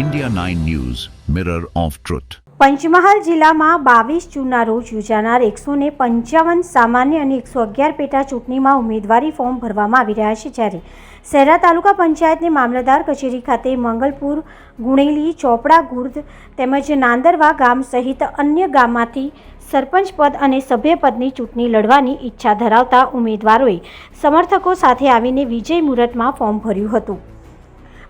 India 9 news mirror of truth Panchmahal જિલ્લામાં બાવીસ જૂનના રોજ યોજાનાર એકસો ને પંચાવન સામાન્ય અને એકસો અગિયાર પેટા ચૂંટણીમાં ઉમેદવારી ફોર્મ ભરવામાં આવી રહ્યા છે જ્યારે શહેરા તાલુકા પંચાયતની મામલતદાર કચેરી ખાતે મંગલપુર, ગુણેલી, ચોપડા, ગુર્દ તેમજ નાંદરવા ગામ સહિત અન્ય ગામમાંથી સરપંચ પદ અને સભ્યપદની ચૂંટણી લડવાની ઈચ્છા ધરાવતા ઉમેદવારોએ સમર્થકો સાથે આવીને વિજય મુહૂર્તમાં ફોર્મ ભર્યું હતું.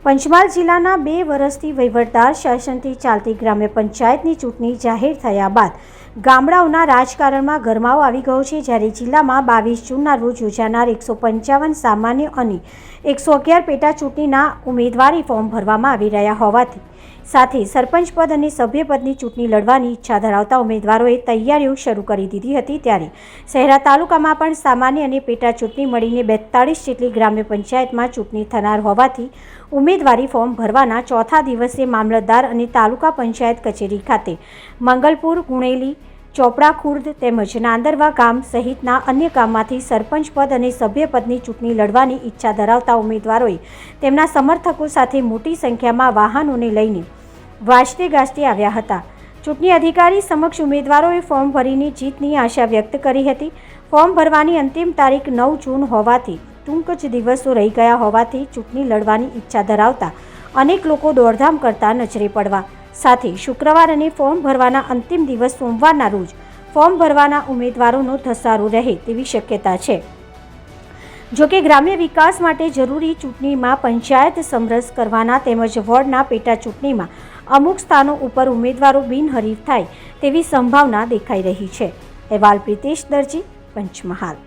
પંચમહાલ જિલ્લાના બે વર્ષથી વહીવટદાર શાસનથી ચાલતી ગ્રામ્ય પંચાયતની ચૂંટણી જાહેર થયા બાદ ગામડાઓના રાજકારણમાં ગરમાવો આવી ગયો છે. જ્યારે જિલ્લામાં બાવીસ જૂનના રોજ યોજાનાર એકસો પંચાવન સામાન્ય અને એકસો અગિયાર પેટા ચૂંટણીના ઉમેદવારી ફોર્મ ભરવામાં આવી રહ્યા હોવાથી સાથે સરપંચ પદ અને સભ્યપદની ચૂંટણી લડવાની ઈચ્છા ધરાવતા ઉમેદવારોએ તૈયારીઓ શરૂ કરી દીધી હતી ત્યારે શહેરા તાલુકામાં પણ સામાન્ય અને પેટા ચૂંટણી મળીને બેતાળીસ જેટલી ગ્રામ્ય પંચાયતમાં ચૂંટણી થનાર હોવાથી ઉમેદવારી ફોર્મ ભરવાના ચોથા દિવસે મામલતદાર અને તાલુકા પંચાયત કચેરી ખાતે મંગલપુર, ગુણેલી ચોપડા ખુર્દ તેમજ નાંદરવા ગામ સહિતના અન્ય ગામમાંથી સરપંચ પદ અને સભ્યપદની ચૂંટણી લડવાની ઈચ્છા ધરાવતા ઉમેદવારોએ તેમના સમર્થકો સાથે મોટી સંખ્યામાં વાહનોને લઈને વાજતે ગાજતે આવ્યા હતા. ચૂંટણી અધિકારી સમક્ષ ઉમેદવારોએ ફોર્મ ભરીને જીતની આશા વ્યક્ત કરી હતી. ફોર્મ ભરવાની અંતિમ તારીખ નવ જૂન હોવાથી ટૂંક જ દિવસો રહી ગયા હોવાથી ચૂંટણી લડવાની ઈચ્છા ધરાવતા અનેક લોકો દોડધામ કરતા નજરે પડવા. સાથે શુક્રવાર અને ફોર્મ ભરવાના અંતિમ દિવસ સોમવારના રોજ ફોર્મ ભરવાના ઉમેદવારોનો ધસારો રહે તેવી શક્યતા છે. જોકે ગ્રામ્ય વિકાસ માટે જરૂરી ચૂંટણીમાં પંચાયત સમરસ કરવાના તેમજ વોર્ડના પેટા ચૂંટણીમાં અમુક સ્થાનો ઉપર ઉમેદવારો બિનહરીફ થાય તેવી સંભાવના દેખાઈ રહી છે. અહેવાલ પ્રિતેશ દરજી, પંચમહાલ.